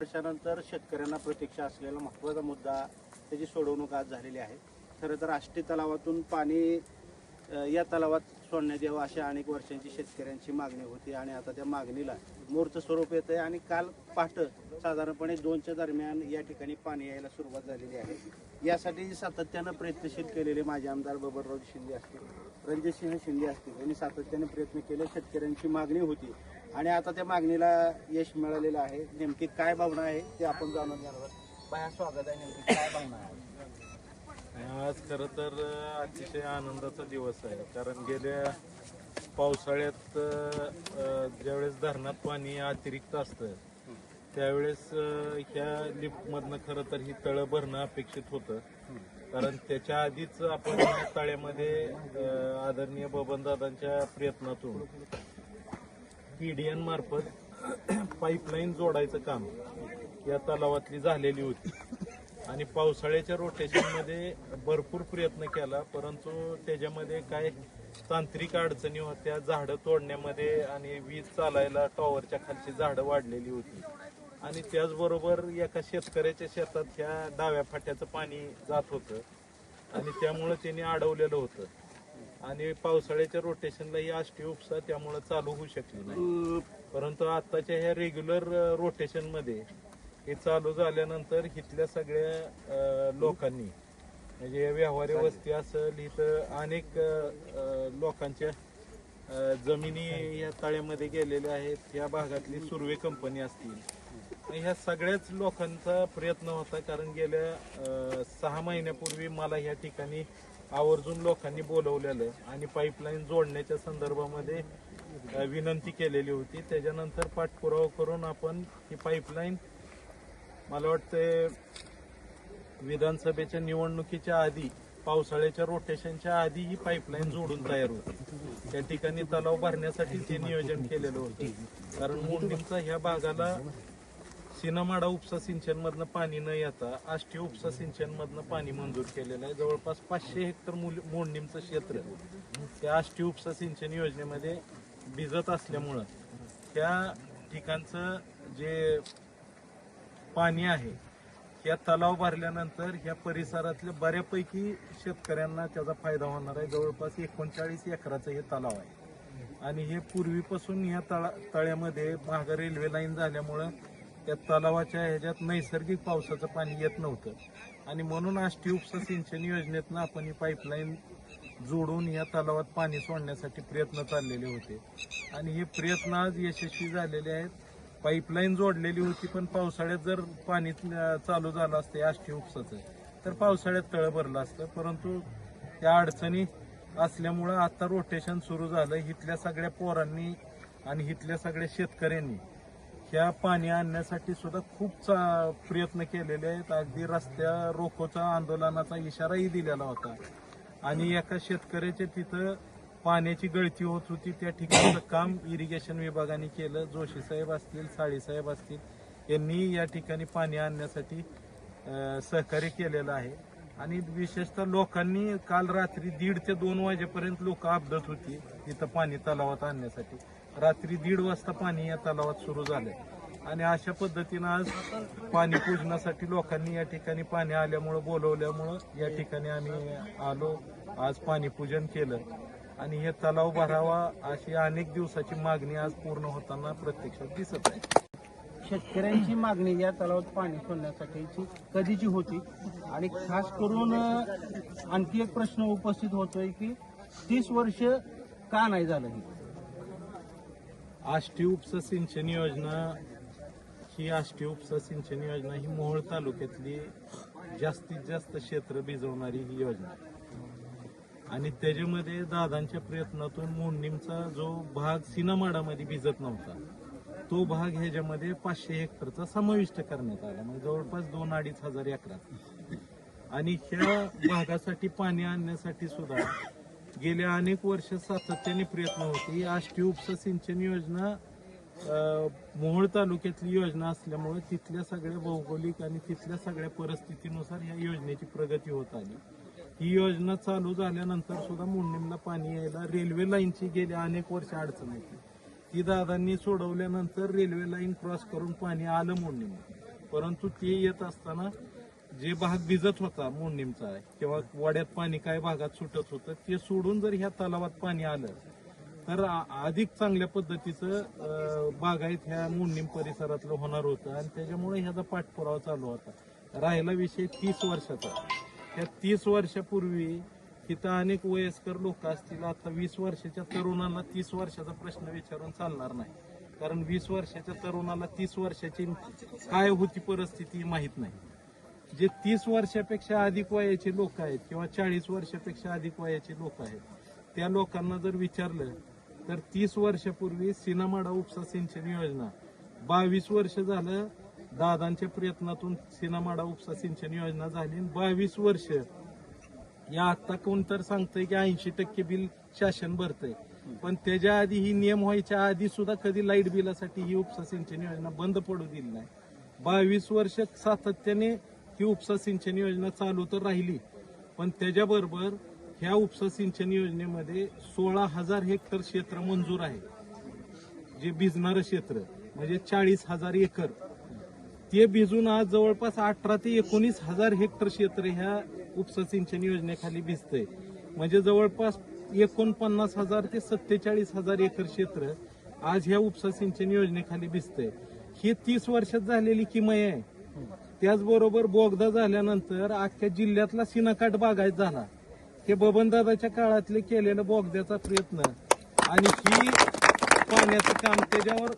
वर्षानंतर शेतकऱ्यांना प्रतीक्षा असलेला महत्त्वाचा मुद्दा त्याची सोडवणूक आज झालेली आहे. खरं तर आष्टी तलावातून पाणी या तलावात सोडण्यात यावं अशी अनेक वर्षांची शेतकऱ्यांची मागणी होती आणि आता त्या मागणीला मूर्त स्वरूप येत आहे आणि काल पहाट साधारणपणे दोनच्या दरम्यान या ठिकाणी पाणी यायला सुरुवात झालेली आहे. यासाठी सातत्यानं प्रयत्नशील केलेले माझे आमदार बबनराव शिंदे असतील रणजितसिंह शिंदे असतील यांनी सातत्याने प्रयत्न केले शेतकऱ्यांची मागणी होती. आणि आता त्या मागणीला यश मिळालेलं आहे. नेमकी काय भावना आहे ते आपण जाणून घेणार आहोत. बाया स्वागत आहे नेमकी. काय भावना आहे? आज खरं तर अतिशय आनंदाचा दिवस आहे. कारण गेल्या पावसाळ्यात ज्यावेळेस धरणात पाणी अतिरिक्त असतं त्यावेळेस ह्या लिफ्टमधनं खरं तर ही तळं भरणं अपेक्षित होतं. कारण त्याच्या आधीच आपण तळ्यामध्ये आदरणीय बबनदादांच्या प्रयत्नातून पीडीएन मार्फत पाईपलाईन जोडायचं काम या तलावातली झालेली होती. आणि पावसाळ्याच्या रोटेशनमध्ये भरपूर प्रयत्न केला परंतु त्याच्यामध्ये काय तांत्रिक अडचणी होत्या झाडं तोडण्यामध्ये आणि वीज चालायला टॉवरच्या खालची झाडं वाढलेली होती. आणि त्याचबरोबर एका शेतकऱ्याच्या शेतात ह्या डाव्या फाट्याचं पाणी जात होतं. आणि त्यामुळं त्यांनी अडवलेलं होतं. आणि पावसाळ्याच्या रोटेशनला ही आष्टी उपसा त्यामुळं चालू होऊ शकली नाही. परंतु आताच्या ह्या रेग्युलर रोटेशनमध्ये हे चालू झाल्यानंतर इथल्या सगळ्या लोकांनी म्हणजे व्यवहारी वस्ती असेल इथं अनेक लोकांच्या जमिनी या तळ्यामध्ये गेलेल्या आहेत. या भागातली सुर्वे कंपनी असतील. ह्या सगळ्याच लोकांचा प्रयत्न होता कारण गेल्या सहा महिन्यापूर्वी मला ह्या ठिकाणी आवर्जून लोकांनी बोलवलेलं आणि पाईपलाईन जोडण्याच्या संदर्भामध्ये विनंती केलेली होती. त्याच्यानंतर पाठपुरावा करून आपण ही पाईपलाईन मला वाटतं विधानसभेच्या निवडणुकीच्या आधी पावसाळ्याच्या रोटेशनच्या आधी ही पाईपलाईन जोडून तयार होती. त्या ठिकाणी तलाव भरण्यासाठी ते नियोजन केलेलं होतं. कारण मोंडींचा ह्या भागाला सिनामाडा उपसा सिंचन मधनं पाणी न येता आष्टी उपसा सिंचन मधनं पाणी मंजूर केलेलं आहे. जवळपास पाचशे हेक्टर मोडणीमचं क्षेत्र त्या आष्टी उपसा सिंचन योजनेमध्ये भिजत असल्यामुळं त्या ठिकाणचं जे पाणी आहे. या तलाव भरल्यानंतर या परिसरातल्या बऱ्यापैकी शेतकऱ्यांना त्याचा फायदा होणार आहे. जवळपास एकोणचाळीस एकराचं हे तलाव आहे. आणि हे पूर्वीपासून या तळा तळ्यामध्ये महाग रेल्वे लाईन झाल्यामुळं त्या तलावाच्या ह्याच्यात नैसर्गिक पावसाचं पाणी येत नव्हतं. आणि म्हणून आष्टी उपसा सिंचन योजनेतनं आपण ही पाईपलाईन जोडून या तलावात पाणी सोडण्यासाठी प्रयत्न चाललेले होते. आणि हे प्रयत्न आज यशस्वी झालेले आहेत. पाईपलाईन जोडलेली होती पण पावसाळ्यात जर पाणी चालू झालं असतं आष्टी उपसाचं तर पावसाळ्यात तळ भरलं असतं. परंतु त्या अडचणी असल्यामुळं आता रोटेशन सुरू झालं. इथल्या सगळ्या पोरांनी आणि इथल्या सगळ्या शेतकऱ्यांनी ह्या पाणी आणण्यासाठी सुद्धा खूप चा- प्रयत्न केलेले आहेत. अगदी रस्त्या रोखोचा आंदोलनाचा इशाराही दिलेला होता. आणि एका शेतकऱ्याच्या तिथं पाण्याची गळती होत होती. त्या ठिकाणचं काम इरिगेशन विभागाने केलं. जोशी साहेब असतील साळीसाहेब असतील यांनी या ठिकाणी पाणी आणण्यासाठी सहकार्य केलेलं आहे. आणि विशेषतः लोकांनी काल रात्री दीड ते दोन वाजेपर्यंत लोक अपदत होती इथं पाणी तलावात आणण्यासाठी. रात्री दीड वाजता पाणी या तलावात सुरू झालं. आणि अशा पद्धतीनं आज पाणी पूजनासाठी लोकांनी या ठिकाणी पाणी आल्यामुळं बोलवल्यामुळं या ठिकाणी आम्ही आलो. आज पाणी पूजन केलं. आणि हे तलाव भरावा अशी अनेक दिवसाची मागणी आज पूर्ण होताना प्रत्यक्षात दिसत आहे. शेतकऱ्यांची मागणी या तलावात पाणी सोडण्यासाठीची कधीची होती? आणि खास करून आणखी एक प्रश्न उपस्थित होतोय की तीस वर्ष का नाही झालं हे? आष्टी उपसा सिंचन योजना ही आष्टी उपसा सिंचन योजना ही मोहोळ तालुक्यातली जास्तीत जास्त क्षेत्र भिजवणारी ही योजना आहे. आणि त्याच्यामध्ये दादांच्या प्रयत्नातून मोडणीमचा जो भाग सिनामाडामध्ये भिजत नव्हता तो भाग ह्याच्यामध्ये पाचशे हेक्टरचा समाविष्ट करण्यात आला. म्हणजे जवळपास दोन अडीच हजार एकरात. आणि ह्या भागासाठी पाणी आणण्यासाठी सुद्धा गेल्या अनेक वर्ष सातत्याने प्रयत्न होते. ही आष्टी उपसा सिंचन योजना अं, मोहोळ तालुक्यातली योजना असल्यामुळे तिथल्या सगळ्या भौगोलिक आणि तिथल्या सगळ्या परिस्थितीनुसार या योजनेची प्रगती होत आली. ही योजना चालू झाल्यानंतर सुद्धा मुंडीमला पाणी यायला रेल्वे लाईनची गेल्या अनेक वर्ष अडचण होती ती. दादांनी सोडवल्यानंतर रेल्वे लाईन क्रॉस करून पाणी आलं मोडणीमध्ये परंतु ते येत असताना जे भाग भिजत होता मोंडीमचा किंवा वाड्यात पाणी काय भागात सुटत होतं ते सोडून जर ह्या तलावात पाणी आलं तर अधिक चांगल्या पद्धतीचं बागायत ह्या मोंडीम परिसरातलं होणार होतं. आणि त्याच्यामुळे ह्याचा पाठपुरावा चालू होता. राहिला विषय तीस वर्षाचा. ह्या तीस वर्षापूर्वी तिथं अनेक वयस्कर लोक असतील. आता वीस वर्षाच्या तरुणांना तीस वर्षाचा प्रश्न विचारून चालणार नाही. कारण वीस वर्षाच्या तरुणाला तीस वर्षाची काय होती परिस्थिती माहीत नाही. जे तीस वर्षापेक्षा अधिक वयाचे लोक आहेत किंवा चाळीस वर्षापेक्षा अधिक वयाचे लोक आहेत त्या लोकांना जर विचारलं तर तीस वर्षापूर्वी सिनामाडा उपसा सिंचन योजना बावीस वर्ष झालं दादांच्या प्रयत्नातून सिनामाडा उपसा सिंचन योजना झाली. बावीस वर्ष या आता कोण तर सांगतंय की ऐंशी टक्के बिल शासन भरतंय. पण त्याच्या आधी ही नियम व्हायच्या आधी सुद्धा कधी लाइट बिलासाठी ही उपसा सिंचन योजना बंद पडू दिली नाही. बावीस वर्ष सातत्याने ही उपसा सिंचन योजना चालू तर राहिली. पण त्याच्याबरोबर ह्या उपसा सिंचन योजनेमध्ये सोळा हजार हेक्टर क्षेत्र मंजूर आहे. जे भिजणारं क्षेत्र म्हणजे चाळीस हजार एकर. ते भिजून आज जवळपास अठरा ते एकोणीस हजार हेक्टर क्षेत्र ह्या उपसा सिंचन योजनेखाली भिजतंय. म्हणजे जवळपास एकोणपन्नास हजार ते सत्तेचाळीस हजार एकर क्षेत्र आज ह्या उपसा सिंचन योजनेखाली भिजतंय. ही तीस वर्षात झालेली किमय आहे. त्याचबरोबर बोगदा झाल्यानंतर अख्ख्या जिल्ह्यातला सिनाकाट बागायत झाला. हे बबनदादाच्या काळातले केलेलं बोगद्याचा प्रयत्न आणि ही पाण्याचं काम त्याच्यावर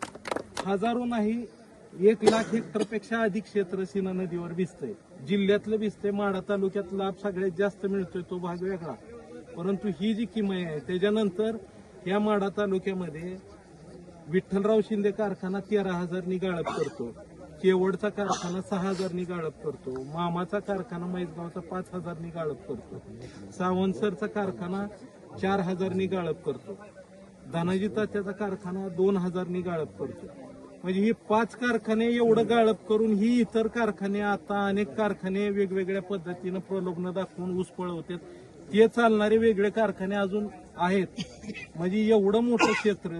हजारो नाही एक लाख हेक्टरपेक्षा अधिक क्षेत्र सीना नदीवर भिजतंय. जिल्ह्यातलं भिजतंय माढा तालुक्यात लाभ सगळ्यात जास्त मिळतोय तो भाग वेगळा. परंतु ही जी किमय आहे त्याच्यानंतर या माढा तालुक्यामध्ये विठ्ठलराव शिंदे कारखाना तेरा हजारनी गाळप करतो. केवडचा कारखाना सहा हजारनी गाळप करतो. मामाचा कारखाना मैसगावचा पाच हजारनी गाळप करतो. सावंतसरचा कारखाना चार हजारनी गाळप करतो. धनाजी तात्याचा कारखाना दोन हजारनी गाळप करतो. म्हणजे ही पाच कारखाने एवढं गाळप करून ही इतर कारखाने आता अनेक कारखाने वेगवेगळ्या पद्धतीनं प्रलोभन दाखवून ऊस पळवतात. ते चालणारे वेगळे कारखाने अजून आहेत. म्हणजे एवढं मोठं क्षेत्र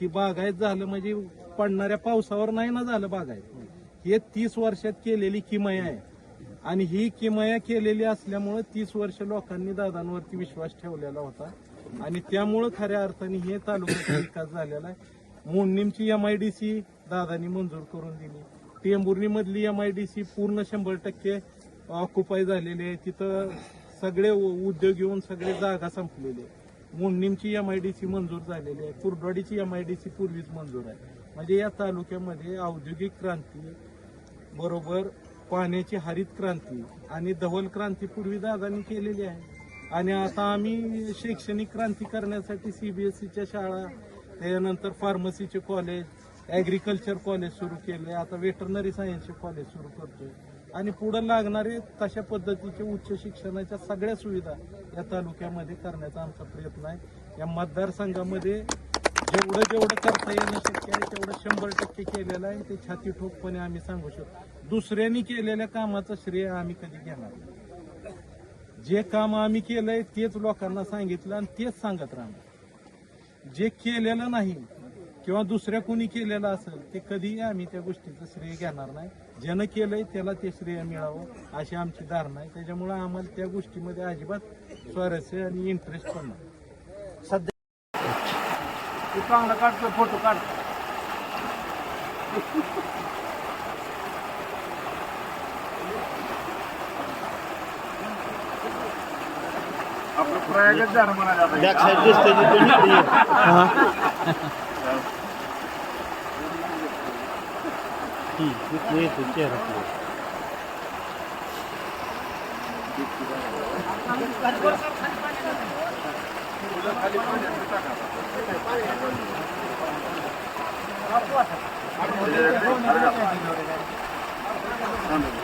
ही बागायत झालं म्हणजे पडणाऱ्या पावसावर नाही ना झालं बागायत. हे तीस वर्षात केलेली किमया आहे. आणि ही किमया केलेली असल्यामुळे तीस वर्ष लोकांनी दादांवरती विश्वास ठेवलेला होता. आणि त्यामुळं खऱ्या अर्थाने हे तालुक्याचा विकास झालेला आहे. मोडणीमची एमआयडीसी दादांनी मंजूर करून दिली. टेंभुर्णी मधली सी पूर्ण शंभर टक्के ऑक्युपाय झालेली आहे. तिथं सगळे उ- उद्योग येऊन सगळे जागा संपलेली आहे. डी सी मंजूर झालेली आहे. कुर्डवाडीची सी पूर्वीच मंजूर आहे. म्हणजे या तालुक्यामध्ये औद्योगिक क्रांती बरोबर पाण्याची हरित क्रांती आणि धवल क्रांती पूर्वी दादांनी केलेली आहे. आणि आता आम्ही शैक्षणिक क्रांती करण्यासाठी सीबीएसईच्या शाळा त्याच्यानंतर फार्मसीचे कॉलेज ॲग्रिकल्चर कॉलेज सुरू केले आता वेटरनरी सायन्सचे कॉलेज सुरू करतोय. आणि पुढे लागणारे तशा पद्धतीचे उच्च शिक्षणाच्या सगळ्या सुविधा या तालुक्यामध्ये करण्याचा आमचा प्रयत्न आहे. या मतदारसंघामध्ये जेवढं जेवढं करता येणं शक्य आहे तेवढं शंभर टक्के केलेलं आहे. ते छाती ठोकपणे आम्ही सांगू शकतो. दुसऱ्यांनी केलेल्या कामाचं श्रेय आम्ही कधी घेणार नाही. जे काम आम्ही केलंय तेच लोकांना सांगितलं आणि तेच सांगत राहणार. जे केलेलं नाही किंवा दुसऱ्या कोणी केलेलं असेल ते कधीही आम्ही त्या गोष्टीचं श्रेय घेणार नाही. ज्यानं केलंय त्याला ते श्रेय मिळावं अशी आमची धारणा आहे. त्याच्यामुळे आम्हाला त्या गोष्टीमध्ये अजिबात स्वारस्य आणि इंटरेस्ट पण नाही. सध्या तू चांगला काढतो फोटो काढ. आपलं प्रयागच झालं म्हणा जाता बॅक साईड दिसते तिथून इकडे ये.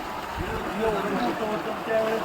त्यावेळेस